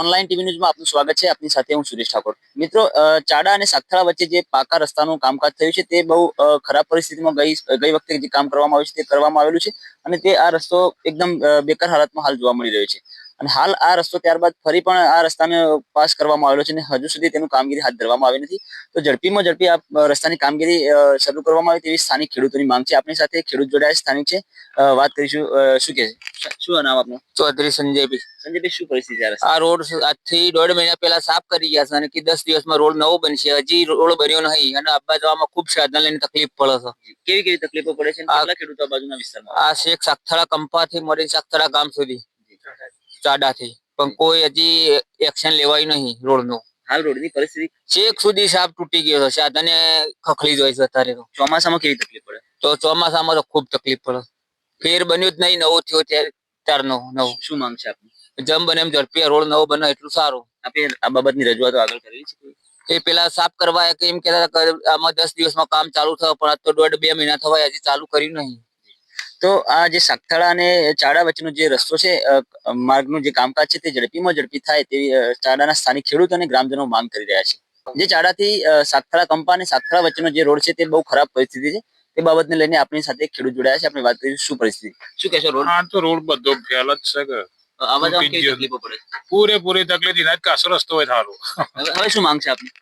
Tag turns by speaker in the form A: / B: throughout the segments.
A: Online TV ન્યૂઝમાં આપનું સ્વાગત છે. આપની સાથે હું સુરેશ ઠાકોર. મિત્રો ચાડા અને સાગથરા વચ્ચે જે પાકા રસ્તાનું કામકાજ થયું છે, તે બહુ ખરાબ પરિસ્થિતિમાં ગઈ ગઈ વખતે જે કામ કરવામાં આવ્યું છે, તે કરવામાં આવેલું છે અને તે આ રસ્તો એકદમ બેકાર હાલતમાં હાલ જોવા મળી રહ્યો છે. અને હાલ આ રસ્તો ત્યારબાદ ફરી પણ આ રસ્તાને પાસ કરવામાં આવેલો છે અને હજુ સુધી તેનું કામગીરી હાથ ધરવામાં આવી નથી. તો ઝડપીમાં ઝડપી આ રસ્તાની કામગીરી શરૂ કરવામાં આવે તેવી સ્થાનિક ખેડૂતોની માંગ છે. આપણી સાથે ખેડૂત જોડાયેલ સ્થાનિક છે. વાત કરીશું શું કે શું નામ આપનું?
B: ચૌધરી સંજયભાઈ
A: સંજયભાઈ શું પરિસ્થિતિ છે આ
B: આ રોડ આજથી દોઢ મહિના પહેલા સાફ કરી ગયા છે અને કે દસ દિવસમાં રોડ નવો બનશે. હજી રોડ બન્યો નહીં અને આબા જવામાં ખૂબ સાધન લઈને તકલીફ પડે છે.
A: કેવી કેવી તકલીફો પડે છે
B: આ-
A: ખેડૂતો બાજુના વિસ્તારમાં?
B: આ શેખ સાગથરા કંપાથી મળીને સાગથરા ગામ સુધી. ચાડાથી પણ કોઈ હજી એક્શન લેવાયું નહીં રોડનું.
A: હાલ રોડની પરિસ્થિતિ?
B: છેક સુધી સાપ તૂટી ગયો છે. સાધને ખખડી જાય છે અત્યારે તો.
A: ચોમાસામાં કેવી તકલીફ પડે?
B: તો ચોમાસામાં તો ખૂબ તકલીફ પડે. ફેર બન્યું જ નહીં નવું થયો ત્યારે ત્યારનો નવું.
A: શું માંગ છે આપની?
B: જેમ બને એમ ઝડપી રોડ નવો બને એટલું સારું.
A: આપે આ બાબતની રજૂઆતો આગળ કરેલી છે
B: એ પેલા સાફ કરવા એમ કહેતા આમાં દસ દિવસમાં કામ ચાલુ થયું પણ આજ તો દોઢ બે મહિના થવાય હજી ચાલુ કર્યું નહીં.
A: તો આ જે સાગથાળા અને ચાડા વચ્ચેનો જે રસ્તો છે માર્ગનું જે કામકાજ છે તે ઝડપીમાં ઝડપી થાય તેવી ચાડાના સ્થાનિક ખેડૂતો અને ગ્રામજનો માંગ કરી રહ્યા છે. જે ચાડાથી સાગથાળા કંપા અને સાગથાળા વચ્ચેનો જે રોડ છે તે બહુ ખરાબ પરિસ્થિતિ છે. તે બાબતને લઈને આપણી સાથે ખેડૂત જોડાયા છે. આપણે વાત કરીશું શું પરિસ્થિતિ. શું કહેશો રોડ?
C: આ તો રોડ બધો ફેલ જ છે? પૂરેપૂરી તકલીફ એના જ રસ્તો હોય સારો.
A: હવે શું માંગ છે આપની?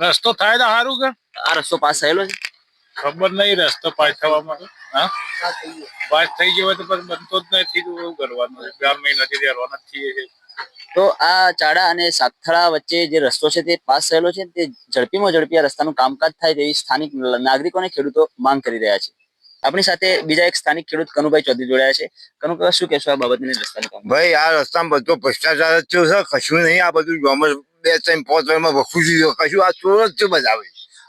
C: રસ્તો થાય તો સારું કે.
A: આ રસ્તો પાસ થયેલો છે?
C: ખબર નહીં રસ્તો પાસ થવામાં હા? થઈ ગયો. તો પછી બનતો જ નથી તો એવું કરવાનું ગ્રામ્ય નથી રહેવાના છીએ
A: તો આ ચાડા અને સાગથાળા વચ્ચે જે રસ્તો છે તે પાસ થયેલો છે તે ઝડપીમાં ઝડપી આ રસ્તાનું કામકાજ થાય તેવી સ્થાનિક નાગરિકો અને ખેડૂતો માંગ કરી રહ્યા છે. આપણી સાથે બીજા એક સ્થાનિક ખેડૂત કનુભાઈ ચૌધરી જોડાયા છે. કનુભાઈ શું કહેશો આ બાબતને રસ્તાનું કામ
D: ભાઈ આ રસ્તામાં બધો ભ્રષ્ટાચાર જ છે. કશું નહીં. આ બધું ગોમર બે ત્રણ પાંચ વર્ષમાં વખું કશું આ ચોર જ છે. બધા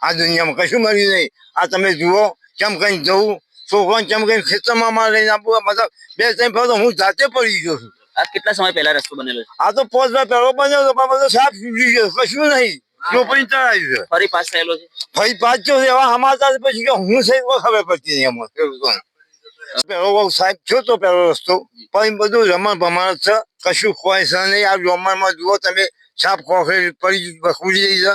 D: આ દુનિયામાં કશું મળ્યું નહીં. આ તમે જુઓ કેમ કઈ જવું? છોકરાને કેમ કઈ ખેતરમાં માં લઈને આપવું મતલબ બે ત્રણ ફરો હું જાતે પડી ગયો છું.
A: આ કેટલા સમય પહેલા રસ્તો બનેલો છે?
D: આ તો પાંચ વાર પહેલો બન્યો તો પણ બધો સાફ તૂટી ગયો કશું નહીં. ચોપડી ચડાવ્યું છે
A: ફરી પાસ થયેલો છે?
D: ભાઈ પાછો એવા સમાચાર પછી કે હું સહી ખબર પડતી નહીં એમાં. પેલો સાહેબ થયો તો પેલો રસ્તો. પણ બધું રમણ ભમણ છે. કશું છે નહીં. આ રમણમાં જુઓ તમે સાપ ખોખરી પડી ખુલી જઈ છે.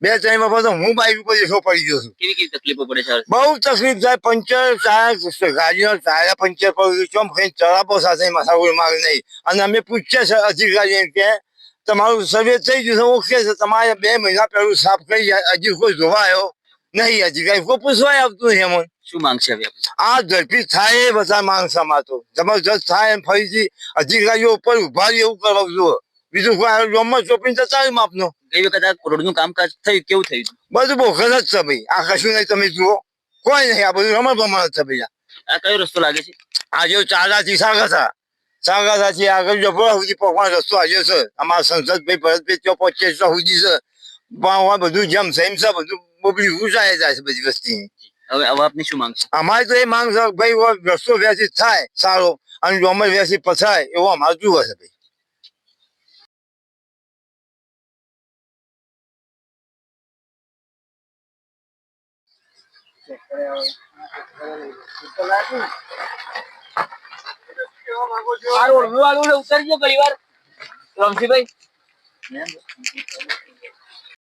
D: બે ત્રણ વખત હું બાઈક ઉપર એકલો પડી ગયો છું.
A: કેવી કેવી તકલીફો પડે છે?
D: બહુ તકલીફ થાય પંચર ટાયર ગાડીનો ટાયર પંચર પડી ગયું ચોમ કઈ ચડાપો સાથે માથાકૂટ માગ નહીં. અને અમે પૂછ્યા છે અધિકારી કે તમારું સર્વે થઈ ગયું છે ઓકે છે તમારે બે મહિના પહેલું સાફ કરી. હજી કોઈ ધોવાયો નહીં નહીં કઈ કોઈ પૂછવાય આવતું નહીં એમાં
A: શું માંગ છે
D: આ ઝડપી થાય એ બધા માંગ સમાતો જબરજસ્ત થાય એમ ફરીથી અધિકારીઓ ઉપર ઊભા એવું કરવા જુઓ. બીજું કોઈ રોમમાં ચોપીને જતા માપનો.
A: ગઈ વખત આ રોડનું કામકાજ થયું કેવું થયું
D: બધું બોખર જ છે ભાઈ આ કશું નહીં તમે જુઓ. કોઈ નહીં આ બધું રમણ પ્રમાણ જ છે. ભાઈ
A: આ કયો રસ્તો લાગે છે?
D: આ જો ચાલાથી સાગા સાગાથી આગળ જબરા સુધી પકવાન રસ્તો આજે છે. અમારા સંસદભાઈ ભરતભાઈ ત્યાં પચીસ સુધી છે. પણ બધું જેમ સેમ છે બધું બબડી ઉચાય જાય છે બધી વસ્તી.
A: હવે હવે આપની શું માંગ છે?
D: અમારે તો એ માંગ છે ભાઈ રસ્તો વ્યવસ્થિત થાય સારો. અને જો અમે વ્યવસ્થિત પછાય એવો અમારે જુએ છે ભાઈ.
B: આ રોડ વાળું ઉતરજો ઘણી વાર. રમશીભાઈ.